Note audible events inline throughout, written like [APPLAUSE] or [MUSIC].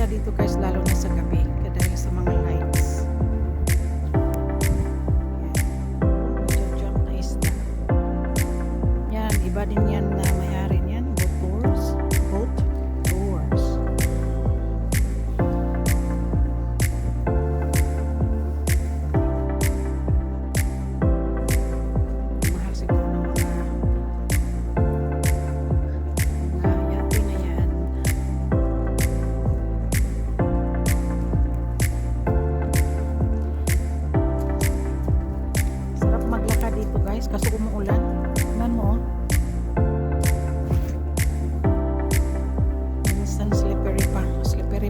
Ganda dito guys lalo na sa gabi. Dahil sa mga lights. Yan. Medyo jump na isda. Yan, iba din yan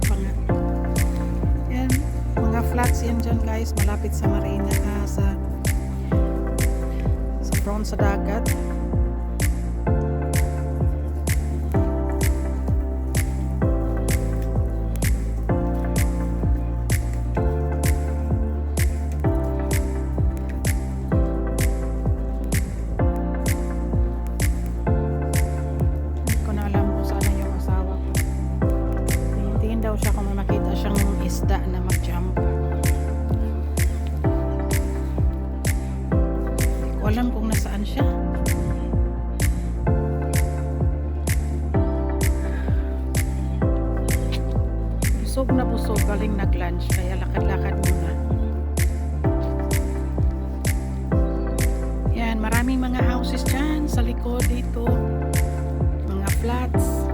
Slippery pa. Yan. Mga flats yan dyan guys. Malapit sa marina. Ah, sa sa front sa dagat. Busog na busog, galing nag-lunch, kaya lakad-lakad muna. Yan, maraming mga houses dyan sa likod dito. Mga flats.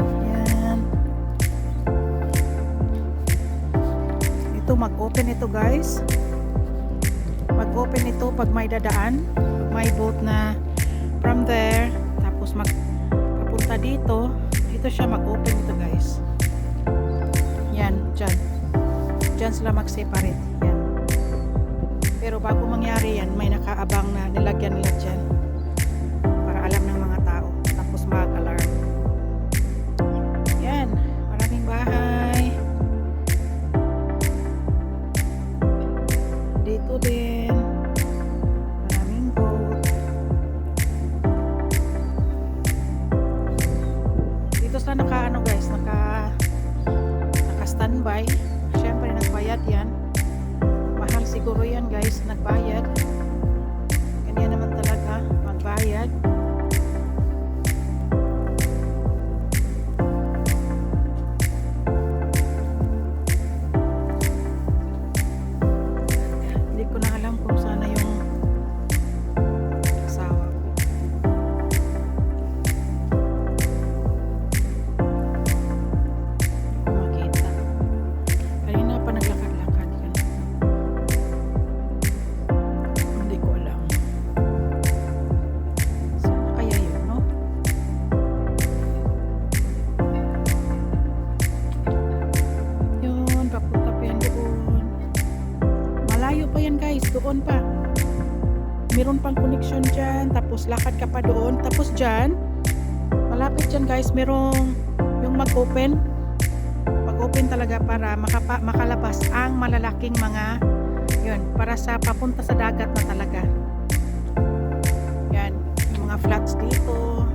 Yan. Ito, mag-open ito guys. Mag-open ito pag may dadaan. May boat na from there. Tapos mag papunta dito. Dito siya mag-open ito guys. Yan, dyan. Dyan sila mag-separate. Yan. Pero bago mangyari yan, may nakaabang na nilagyan nila dyan. Siguro yan guys, nagbayad. Ganyan naman talaga, magbayad. Malayo pa yan guys, doon pa. Meron pang connection dyan, tapos lakad ka pa doon. Tapos dyan, malapit dyan guys, merong yung mag-open. Mag-open talaga para makapa, makalabas ang malalaking mga, yun, para sa papunta sa dagat na talaga. Yan, yung mga flats dito.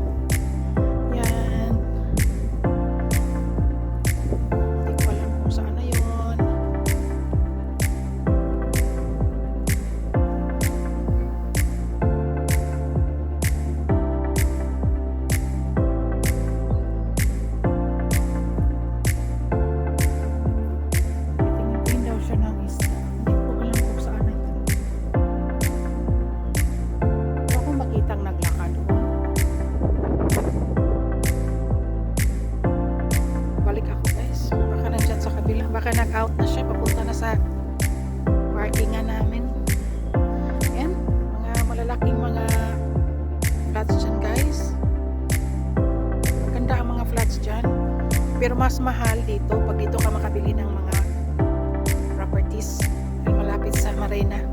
Pero mas mahal dito pag dito ka makabili ng mga properties malapit sa Marina.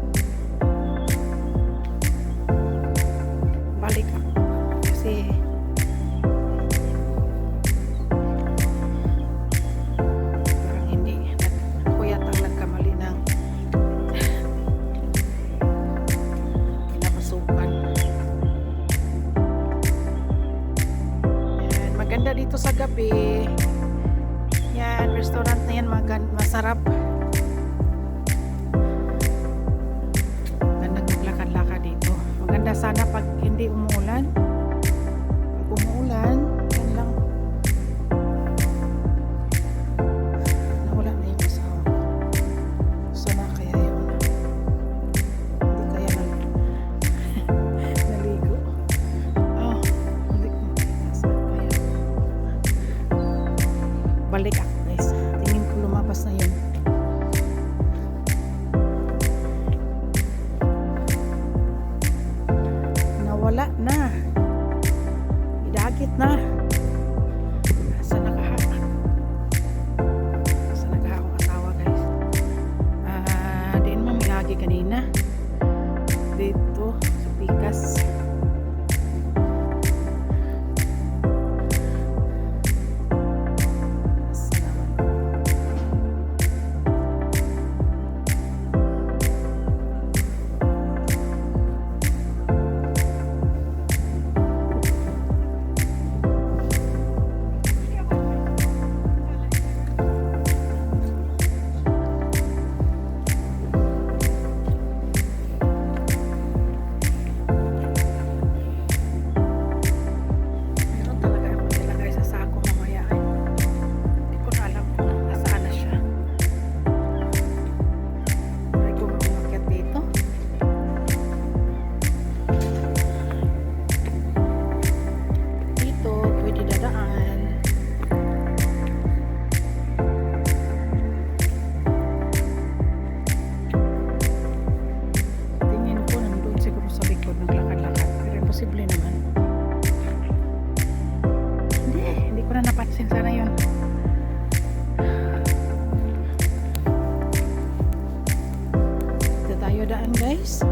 Tayo daan guys.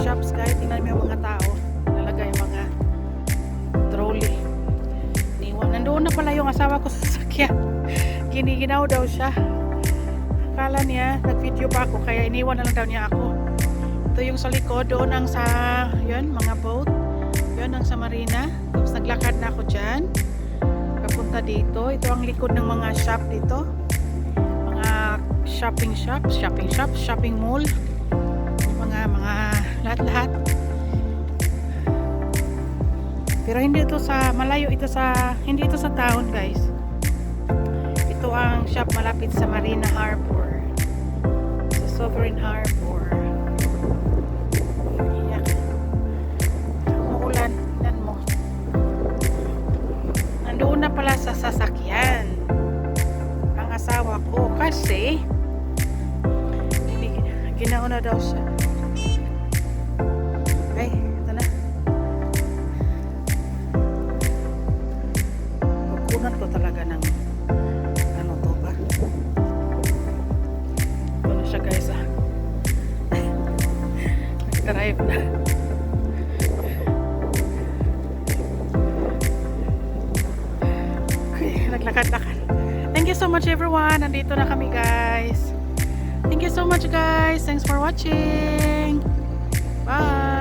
Shops guys. Tingnan mo yung mga tao. Nalagay yung mga trolley. Niwan. Nandoon na pala yung asawa ko sa sasakyan. [LAUGHS] Giniginaw daw siya. Akala niya, nag-video pa ako kaya iniwan na lang daw niya ako. Ito yung sa likod, doon ang sa, yun, mga boat. Yun ang sa marina. Tapos naglakad na ako dyan. Papunta dito. Ito ang likod ng mga shop dito. Mga shopping shop, shopping shop, shopping mall. Mga, mga lahat-lahat. Pero hindi ito sa malayo ito sa hindi ito sa town, guys. Ito ang shop malapit sa Marina Harbor. Sa Sovereign Harbor. Iyak. Umuulan, tingnan mo. Nandoon na pala sa sasakyan. Ang asawa ko kasi ginauna daw siya. live na. [LAUGHS] Ay, naglakad-lakad. Thank you so much everyone. Nandito na kami guys. Thank you so much guys. Thanks for watching. Bye.